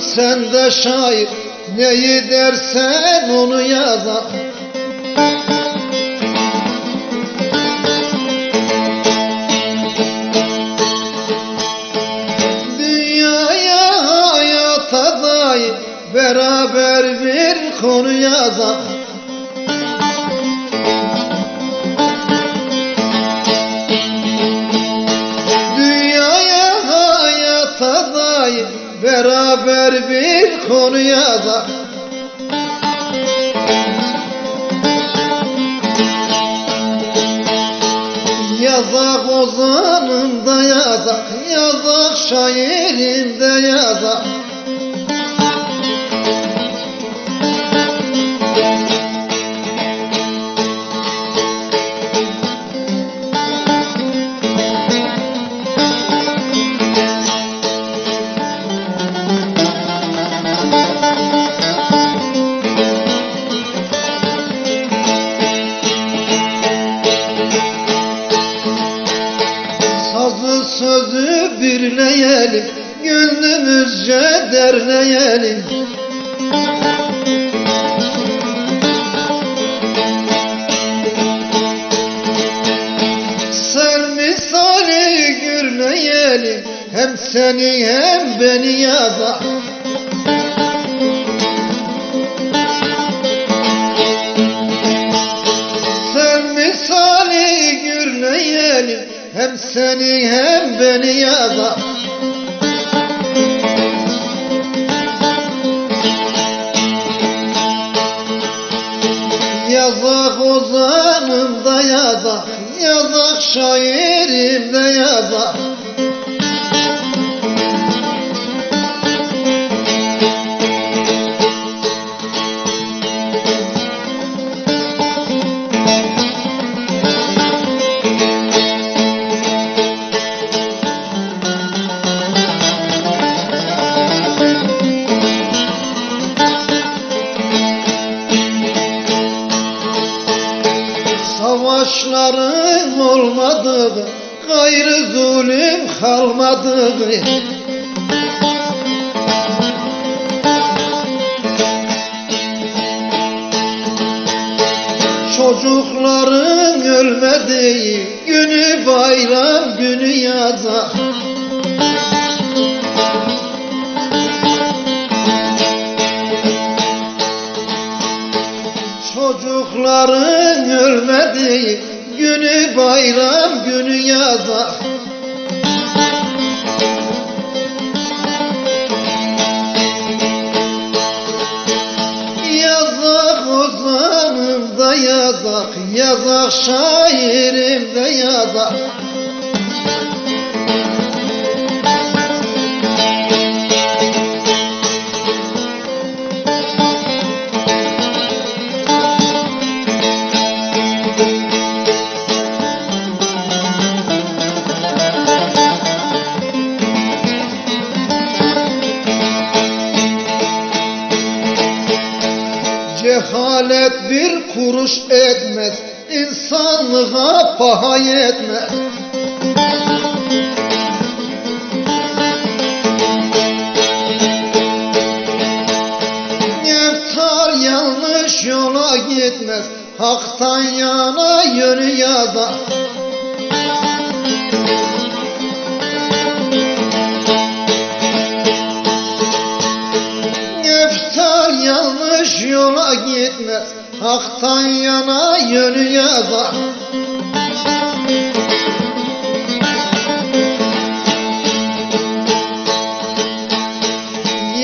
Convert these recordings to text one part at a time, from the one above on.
sen de şair. Neyi dersen onu yazar. Dünyaya hayata dair Beraber bir konu yazar Beraber bir konu yazar Yazak ozanımda yazak Yazak şairimde yazak sözü birleyelim Gönlümüzce derleyelim. Sen misali gürleyelim Hem seni hem beni yazar Hem seni hem beni yazar Yazak ozanım da yazak Yazak şairim de yazak Savaşların olmadığı Gayrı zulüm kalmadığı Çocukların ölmediği Günü bayram günü yazar Çocukların ölmediği günü bayram günü yazar. Yazak ozanım da yazak Yazak şairim de yazak Cehalet bir kuruş etmez. İnsanlığa paha yetmez. Eftar yanlış yola gitmez. Hak'tan yana yönü yazar yola gitmez Hak'tan yana yönü yazar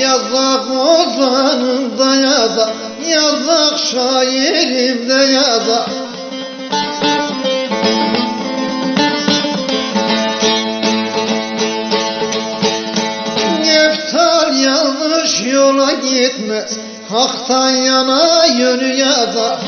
Yazak ozanım da yazak Yazak şairim de yazak yanlış yola gitmez. Hak'tan yana yönü yazar